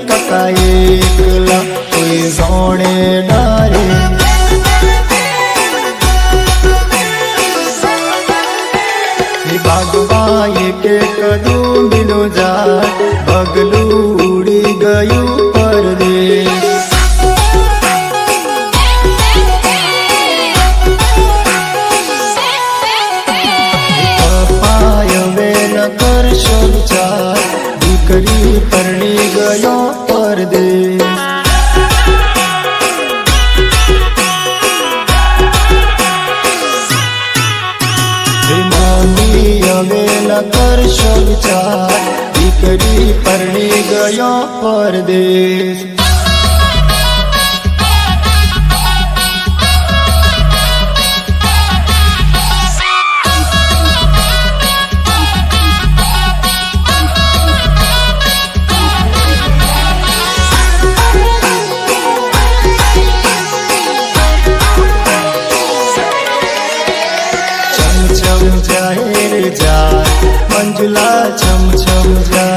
કાકા એકલા કોઈ જોણે ડારે બાગવા એક એક ડુંબીનો જાત પગલું ઉડી ગયું પરદેશ કરશો દીકરી પરણી ગયો પરદેશ. હવે ન કરશો વિચાર દીકરી પરણી ગયો પરદેશ. जाए रे जा मंजुला छम छम जा।